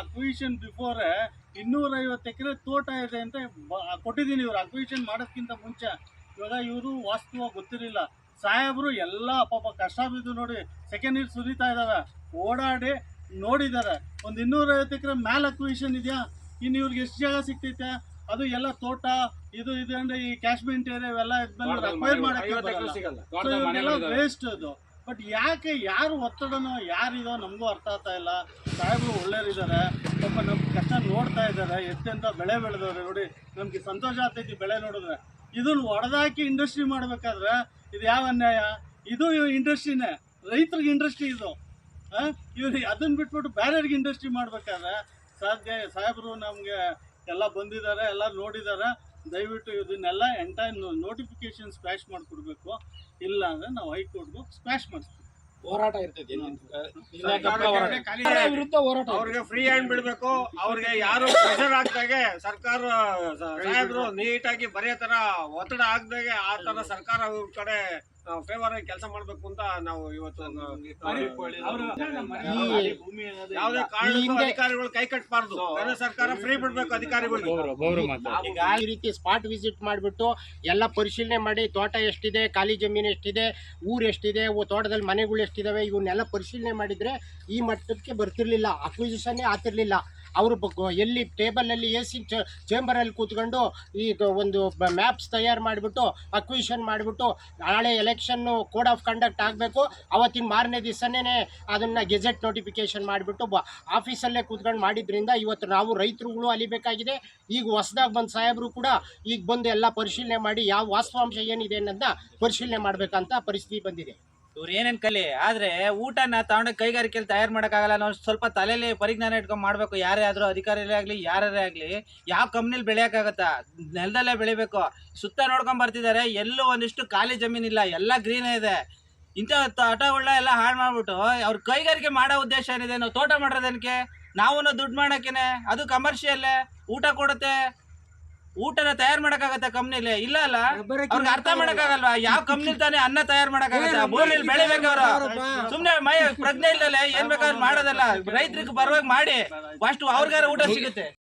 Acquisition before ಇನ್ನೂರೈವತ್ತು ಎಕರೆ ತೋಟ ಇದೆ ಅಂತ ಕೊಟ್ಟಿದ್ದೀನಿ ಇವರು. ಅಕ್ವಿಷನ್ ಮಾಡೋದಕ್ಕಿಂತ ಮುಂಚೆ ಇವಾಗ ಇವರು ವಾಸ್ತವ ಗೊತ್ತಿರಲಿಲ್ಲ. ಸಾಹೇಬರು ಎಲ್ಲ ಪಾಪ ಕಷ್ಟ ಬಿದ್ದು ನೋಡಿ ಸೆಕೆಂಡ್ ಇಯರ್ ಸುರಿತಾ ಇದ್ದಾರೆ ಓಡಾಡಿ ನೋಡಿದ್ದಾರೆ ಒಂದು ಇನ್ನೂರೈವತ್ತು ಎಕರೆ ಮ್ಯಾಲ್ ಅಕ್ವಿಷನ್ ಇದೆಯಾ? ಇನ್ನು ಇವ್ರಿಗೆ ಎಷ್ಟು ಜಾಗ ಸಿಗ್ತೈತೆ? ಅದು ಎಲ್ಲ ತೋಟ ಇದು ಇದು ಅಂದ್ರೆ ಈ ಕ್ಯಾಶ್ಮೆಂಟ್ ಏರಿಯಾ ಇವೆಲ್ಲ ಇದ್ಮೇಲೆ ಅಕ್ವೈರ್ ಮಾಡಕ್ಕೆ ವೇಸ್ಟ್ ಅದು. ಬಟ್ ಯಾಕೆ ಯಾರು ಒತ್ತಡನೋ, ಯಾರಿದೋ ನಮಗೂ ಅರ್ಥ ಆಗ್ತಾ ಇಲ್ಲ. ಸಾಹೇಬರು ಒಳ್ಳೆಯರಿದ್ದಾರೆ ಸ್ವಲ್ಪ ನಮ್ಮ ಕಷ್ಟ ನೋಡ್ತಾ ಇದ್ದಾರೆ. ಎಷ್ಟೆಂತ ಬೆಳೆ ಬೆಳೆದವ್ರೆ ನೋಡಿ. ನಮಗೆ ಸಂತೋಷ ಆಗ್ತೈತಿ ಬೆಳೆ ನೋಡಿದ್ರೆ. ಇದನ್ನು ಒಡೆದಾಕಿ ಇಂಡಸ್ಟ್ರಿ ಮಾಡಬೇಕಾದ್ರೆ ಇದು ಯಾವ ಅನ್ಯಾಯ? ಇದು ಇಂಡಸ್ಟ್ರಿನೇ ರೈತರಿಗೆ ಇಂಡಸ್ಟ್ರಿ ಇದು. ಇವ್ರು ಅದನ್ನ ಬಿಟ್ಬಿಟ್ಟು ಬೇರೆಯವ್ರಿಗೆ ಇಂಡಸ್ಟ್ರಿ ಮಾಡಬೇಕಾದ್ರೆ ಸಾಧ್ಯ ಸಾಹೇಬರು ನಮಗೆ ಎಲ್ಲ ಬಂದಿದ್ದಾರೆ, ಎಲ್ಲ ನೋಡಿದ್ದಾರೆ. ದಯವಿಟ್ಟು ಇದನ್ನೆಲ್ಲ ಎಂಟೈರ್ ನೋಟಿಫಿಕೇಶನ್ ಸ್ಕ್ವಾಶ್ ಮಾಡಿಕೊಡ್ಬೇಕು. ಇಲ್ಲ ಅಂದ್ರೆ ನಾವು ಹೈಕೋರ್ಟ್ಗೂ ಸ್ಕ್ವಾಶ್ ಮಾಡಿಸ್ತೀವಿ. ಹೋರಾಟ ಇರ್ತೈತಿ ವಿರುದ್ಧ ಹೋರಾಟ. ಅವ್ರಿಗೆ ಫ್ರೀ ಹ್ಯಾಂಡ್ ಬಿಡಬೇಕು. ಅವ್ರಿಗೆ ಯಾರು ಪ್ರೆಷರ್ ಆಗ್ದಾಗೆ ಸರ್ಕಾರ ಸಾಹೇಬ್ರು ನೀಟಾಗಿ ಬರೆಯೋ ತರ ಒತ್ತಡ ಆಗ್ದಾಗೆ ಆ ತರ ಸರ್ಕಾರ ಅವ್ರ ಕಡೆ ಫೇವರ್ ಆಗಿ ಕೆಲಸ ಮಾಡ್ಬೇಕು ಅಂತ ನಾವು ಇವತ್ತು ಯಾವುದೇ ಕಾರಣಕ್ಕೂ ಹಿಂದೆ- ಅಧಿಕಾರಿಗಳು ಕೈ ಕಟ್ಟಬಾರ್ದು ಕೇಂದ್ರ ಸರ್ಕಾರ ಫ್ರೀ ಬಿಡ್ಬೇಕು ಅಧಿಕಾರಿಗಳು ಈಗ ಈ ರೀತಿ ಸ್ಪಾಟ್ ವಿಸಿಟ್ ಮಾಡಿಬಿಟ್ಟು ಎಲ್ಲ ಪರಿಶೀಲನೆ ಮಾಡಿ ತೋಟ ಎಷ್ಟಿದೆ ಖಾಲಿ ಜಮೀನು ಎಷ್ಟಿದೆ ಊರು ಎಷ್ಟಿದೆ ತೋಟದಲ್ಲಿ ಮನೆಗಳು ಎಷ್ಟಿದಾವೆ ಇವನ್ನೆಲ್ಲ ಪರಿಶೀಲನೆ ಮಾಡಿದ್ರೆ ಈ ಮಟ್ಟಕ್ಕೆ ಬರ್ತಿರ್ಲಿಲ್ಲ ಅಕ್ವಿಸಿಷನ್ನೇ ಆಗ್ತಿರ್ಲಿಲ್ಲ. ಅವರು ಎಲ್ಲಿ ಟೇಬಲಲ್ಲಿ ಎ ಸಿ ಚೇಂಬರಲ್ಲಿ ಕೂತ್ಕೊಂಡು ಈ ಒಂದು ಮ್ಯಾಪ್ಸ್ ತಯಾರು ಮಾಡಿಬಿಟ್ಟು, ಅಕ್ವಿಷನ್ ಮಾಡಿಬಿಟ್ಟು, ನಾಳೆ ಎಲೆಕ್ಷನ್ನು ಕೋಡ್ ಆಫ್ ಕಂಡಕ್ಟ್ ಆಗಬೇಕು, ಅವತ್ತಿನ ಮಾರನೇ ದಿವಸನೇ ಅದನ್ನು ಗೆಜೆಟ್ ನೋಟಿಫಿಕೇಶನ್ ಮಾಡಿಬಿಟ್ಟು ಆಫೀಸಲ್ಲೇ ಕೂತ್ಕೊಂಡು ಮಾಡಿದ್ರಿಂದ ಇವತ್ತು ನಾವು ರೈತರುಗಳು ಅಲಿಬೇಕಾಗಿದೆ. ಈಗ ಹೊಸದಾಗಿ ಬಂದ ಸಾಹೇಬರು ಕೂಡ ಈಗ ಬಂದು ಎಲ್ಲ ಪರಿಶೀಲನೆ ಮಾಡಿ ಯಾವ ವಾಸ್ತವಾಂಶ ಏನಿದೆ ಅನ್ನೋದನ್ನ ಪರಿಶೀಲನೆ ಮಾಡಬೇಕಂತ ಪರಿಸ್ಥಿತಿ ಬಂದಿದೆ. ಇವ್ರು ಏನೇನ್ ಕಲಿ? ಆದ್ರೆ ಊಟನ ತಗೊಂಡ ಕೈಗಾರಿಕೆಯಲ್ಲಿ ತಯಾರು ಮಾಡೋಕ್ಕಾಗಲ್ಲ ನಾವು ಸ್ವಲ್ಪ ತಲೆಯಲ್ಲಿ ಪರಿಜ್ಞಾನ ಇಟ್ಕೊಂಡು ಮಾಡ್ಬೇಕು. ಯಾರೇ ಆದ್ರೂ ಅಧಿಕಾರಿಗಳೇ ಆಗ್ಲಿ ಯಾರೇ ಆಗ್ಲಿ, ಯಾವ ಕಂಪ್ನಿಲಿ ಬೆಳೆಯಕ್ಕಾಗತ್ತಾ ನೆಲದಲ್ಲೇ ಬೆಳಿಬೇಕು. ಸುತ್ತ ನೋಡ್ಕೊಂಡ್ ಬರ್ತಿದ್ದಾರೆ ಎಲ್ಲೂ ಒಂದಿಷ್ಟು ಖಾಲಿ ಜಮೀನಿಲ್ಲ ಎಲ್ಲ ಗ್ರೀನ್ ಇದೆ. ಇಂಥ ತೋಟಗಳನ್ನ ಎಲ್ಲ ಹಾಳು ಮಾಡ್ಬಿಟ್ಟು ಅವ್ರ ಕೈಗಾರಿಕೆ ಮಾಡೋ ಉದ್ದೇಶ ಏನಿದೆ ನಾವು ತೋಟ ಮಾಡೋದೇನಕ್ಕೆ ನಾವು ದುಡ್ಡು ಮಾಡೋಕೇನೆ ಅದು ಕಮರ್ಷಿಯಲ್ಲೇ ಊಟ ಕೊಡುತ್ತೆ? ಊಟನ ತಯಾರು ಮಾಡಕ್ಕಾಗತ್ತ ಕಂಪ್ನಿಲಿ? ಇಲ್ಲ ಅಲ್ಲ. ಅವ್ರಿಗೆ ಅರ್ಥ ಮಾಡಕ್ಕಾಗಲ್ವಾ? ಯಾವ ಕಂಪ್ನಿ ತಾನೇ ಅನ್ನ ತಯಾರು ಮಾಡಕ್ಕಾಗತ್ತ? ಭೂಮಿಲಿ ಬೆಳಿಬೇಕವ್ರು ಸುಮ್ನೆ ಮೈ ಪ್ರಜ್ಞೆ ಇಲ್ಲ ಏನ್ ಬೇಕಾದ್ರೂ ಮಾಡೋದಲ್ಲ. ರೈತರಿಗೆ ಪರವಾಗಿ ಮಾಡಿ. ಫಸ್ಟ್ ಅವ್ರಿಗಾರ ಊಟ ಸಿಗುತ್ತೆ.